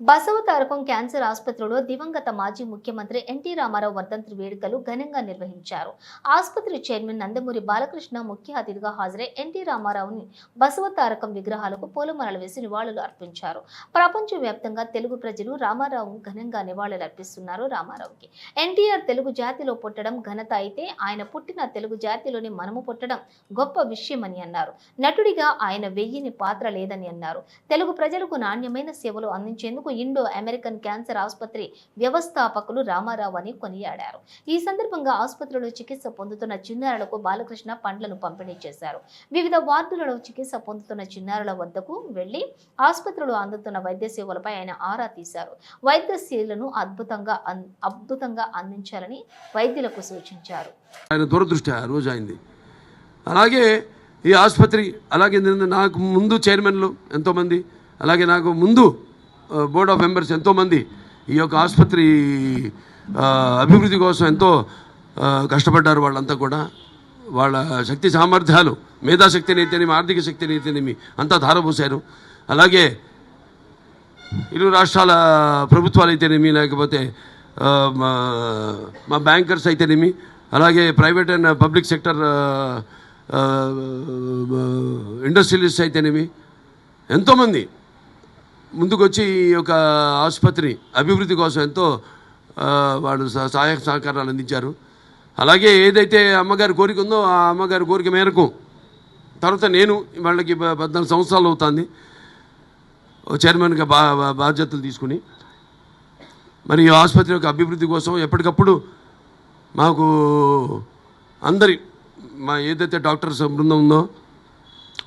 Basava Tarakam cancer ఆసుపత్రిలో దివంగత మాజీ ముఖ్యమంత్రి ఎన్టీ రామారావు వర్ధంతి వేడుకలు ఘనంగా నిర్వహించారు. ఆసుపత్రి చైర్మన్ నందమూరి బాలకృష్ణ ముఖ్య అతిథిగా హాజరై ఎన్టీ రామారావుని బసవ తారకం విగ్రహాలకు పూలమాలలు వేసి నివాళులు అర్పించారు. ప్రపంచవ్యాప్తంగా తెలుగు ప్రజలు రామారావు ఘనంగా నివాళులు అర్పిస్తున్నారు రామారావుకి. ఎన్టీఆర్ తెలుగు జాతిలో పుట్టడం ఘనత అయితే ఆయన పుట్టిన తెలుగు జాతిలోని మనము పుట్టడం గొప్ప విషయమని అన్నారు. నటుడిగా ఆయన వెయ్యిని పాత్ర లేదని అన్నారు. తెలుగు ప్రజలకు నాణ్యమైన సేవలు అందించేందుకు ఇండో అమెరికన్ క్యాన్సర్ ఆసుపత్రి వ్యవస్థాపకులు రామారావు అని కొనియాడారు. ఈ సందర్భంగా ఆసుపత్రిలో చికిత్స పొందుతున్న చిన్నారులకు బాలకృష్ణ పండ్లను పంపిణీ చేశారు. వివిధ వార్డులలో చికిత్స పొందుతున్న చిన్నారుల వద్దకు వెళ్ళి ఆసుపత్రిలో అందుతున్న వైద్య సేవలపై ఆయన ఆరా తీశారు. వైద్య సేవలను అద్భుతంగా అన్- అద్భుతంగా అందించాలని వైద్యులకు సూచించారు. ఆయన దురదృష్టి ఆ రోజు అయింది. అలాగే ఈ ఆసుపత్రి అలాగే నాకు ముందు చైర్మన్లు ఎంతోమంది అలాగే నాకు ముందు బోర్డ్ ఆఫ్ మెంబర్స్ ఎంతోమంది ఈ యొక్క ఆసుపత్రి అభివృద్ధి కోసం ఎంతో కష్టపడ్డారు వాళ్ళంతా కూడా. వాళ్ళ శక్తి సామర్థ్యాలు మేధాశక్తిని అయితేనేమి ఆర్థిక శక్తిని అయితేనేమి అంతా ధారపోశారు. అలాగే ఇరు రాష్ట్రాల ప్రభుత్వాలు అయితేనేమి లేకపోతే మా మా బ్యాంకర్స్ అయితేనేమి అలాగే private and public sector industrialist అయితేనేమి ఎంతోమంది ముందుకొచ్చి ఈ యొక్క ఆసుపత్రి అభివృద్ధి కోసం ఎంతో వాళ్ళు సహాయ సహకారాలు అందించారు. అలాగే ఏదైతే అమ్మగారి కోరిక ఉందో ఆ అమ్మగారి కోరిక మేరకు తర్వాత నేను వాళ్ళకి పద్నాలుగు సంవత్సరాలు అవుతుంది. ఓ చైర్మన్గా బా బా- బాధ్యతలు తీసుకుని. మరి ఈ ఆసుపత్రి యొక్క అభివృద్ధి కోసం ఎప్పటికప్పుడు మాకు అందరి మా ఏదైతే డాక్టర్స్ బృందం ఉందో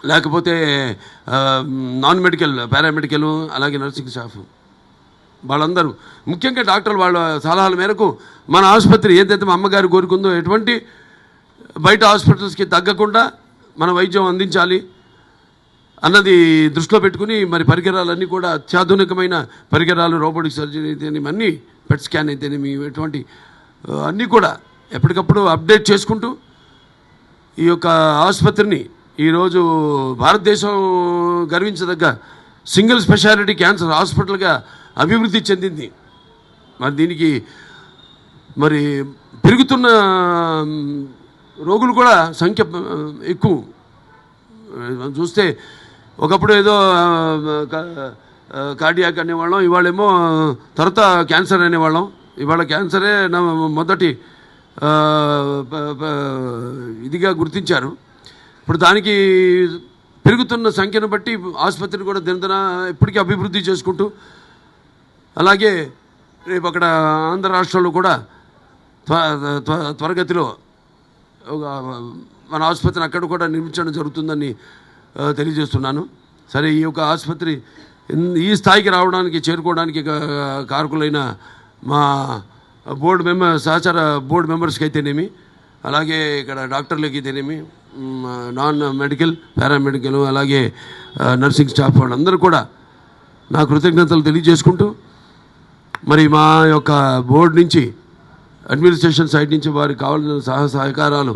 లేకపోతే నాన్ మెడికల్ పారామెడికల్ అలాగే నర్సింగ్ స్టాఫ్. వాళ్ళందరూ. ముఖ్యంగా డాక్టర్లు వాళ్ళ సలహాల మేరకు మన ఆసుపత్రి ఏదైతే మా అమ్మగారు కోరుకుందో ఎటువంటి బయట హాస్పిటల్స్కి తగ్గకుండా మన వైద్యం అందించాలి అన్నది దృష్టిలో పెట్టుకుని మరి పరికరాలన్నీ కూడా అత్యాధునికమైన పరికరాలు రోబోటిక్ సర్జరీ అయితేనేమి అన్నీ పెట్ స్కాన్ అయితేనేమి ఎటువంటి అన్నీ కూడా ఎప్పటికప్పుడు అప్డేట్ చేసుకుంటూ ఈ యొక్క ఆసుపత్రిని ఈరోజు భారతదేశం గర్వించదగ్గ సింగిల్ స్పెషాలిటీ క్యాన్సర్ హాస్పిటల్గా అభివృద్ధి చెందింది. మరి దీనికి మరి పెరుగుతున్న రోగులు కూడా సంఖ్య ఎక్కువ. మనం చూస్తే ఒకప్పుడు ఏదో కార్డియాక్ అనేవాళ్ళం ఇవాళేమో తర్వాత క్యాన్సర్ అనేవాళ్ళం. ఇవాళ క్యాన్సరే నా మొదటి ఇదిగా గుర్తించారు. ఇప్పుడు దానికి పెరుగుతున్న సంఖ్యను బట్టి ఆసుపత్రిని కూడా దినదిన ఇప్పటికీ అభివృద్ధి చేసుకుంటూ అలాగే రేపు అక్కడ ఆంధ్ర రాష్ట్రంలో కూడా త్వ త్వ- త్వరగతిలో ఒక మన ఆసుపత్రిని అక్కడ కూడా నిర్మించడం జరుగుతుందని తెలియజేస్తున్నాను. సరే ఈ యొక్క ఆసుపత్రి ఈ స్థాయికి రావడానికి చేరుకోవడానికి కారకులైన మా బోర్డు మెంబర్ సహచార బోర్డు మెంబర్స్కి అయితేనేమి అలాగే ఇక్కడ డాక్టర్లకి అయితేనేమి నాన్ మెడికల్ పారామెడికల్ అలాగే నర్సింగ్ స్టాఫ్ వాళ్ళందరూ కూడా నా కృతజ్ఞతలు తెలియజేసుకుంటూ మరి మా యొక్క బోర్డు నుంచి అడ్మినిస్ట్రేషన్ సైడ్ నుంచి వారికి కావాల్సిన సహ సహకారాలు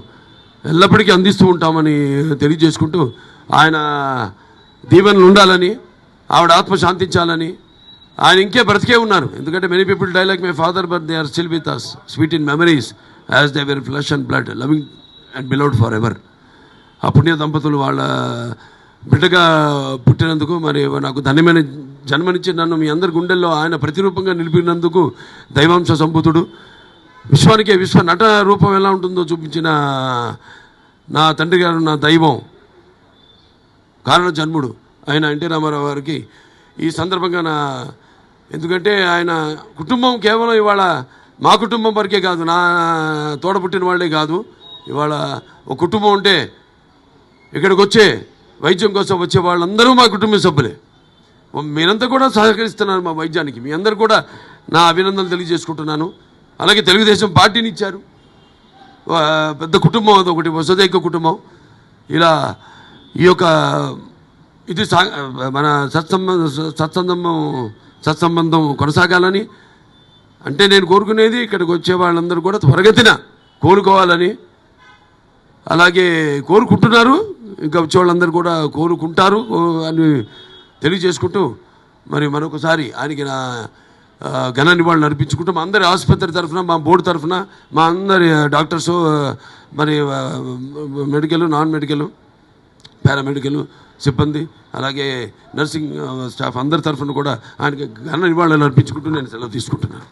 ఎల్లప్పటికీ అందిస్తూ ఉంటామని తెలియజేసుకుంటూ ఆయన దీవెనలు ఉండాలని ఆవిడ ఆత్మ శాంతించాలని ఆయన ఇంకే బ్రతికే ఉన్నారు. ఎందుకంటే many people dialogue my father but they are still with us sweet in memories as they were flesh and blood loving and beloved for ever ఆ పుణ్య దంపతులు వాళ్ళ బిడ్డగా పుట్టినందుకు మరి నాకు ధన్యమైన జన్మనిచ్చి నన్ను మీ అందరి గుండెల్లో ఆయన ప్రతిరూపంగా నిలిపినందుకు దైవాంశ సంపుతుడు విశ్వానికే విశ్వ నట రూపం ఎలా ఉంటుందో చూపించిన నా తండ్రి గారు నా దైవం. కారణ జన్ముడు ఆయన ఎన్టీ రామారావు గారికి ఈ సందర్భంగా నా ఎందుకంటే ఆయన కుటుంబం కేవలం ఇవాళ మా కుటుంబం వరకే కాదు నా తోడ పుట్టిన వాళ్ళే కాదు. ఇవాళ ఒక కుటుంబం ఉంటే ఇక్కడికి వచ్చే వైద్యం కోసం వచ్చే వాళ్ళందరూ మా కుటుంబ సభ్యులే. మీరంతా కూడా సహకరిస్తున్నారు మా వైద్యానికి. మీ అందరు కూడా నా అభినందనలు తెలియజేసుకుంటున్నాను. అలాగే తెలుగుదేశం పార్టీని ఇచ్చారు. పెద్ద కుటుంబం అది ఒకటి వసదైక కుటుంబం. ఇలా ఈ యొక్క ఇది సా మన సత్సంబంధ సత్సంబంధం సత్సంబంధం కొనసాగాలని అంటే నేను కోరుకునేది ఇక్కడికి వచ్చే వాళ్ళందరూ కూడా త్వరగతిన కోరుకోవాలని అలాగే కోరుకుంటున్నారు. ఇంకా వచ్చేవాళ్ళందరూ కూడా కోరుకుంటారు అని తెలియజేసుకుంటూ మరి మరొకసారి ఆయనకి నా ఘన నివాళులు అర్పించుకుంటూ మా అందరి ఆసుపత్రి తరఫున మా బోర్డు తరఫున మా అందరి డాక్టర్స్ మరి మెడికల్ నాన్ మెడికల్ పారామెడికల్ సిబ్బంది అలాగే నర్సింగ్ స్టాఫ్ అందరి తరఫున కూడా ఆయనకి ఘన నివాళులు అర్పించుకుంటూ నేను సెలవు తీసుకుంటున్నాను.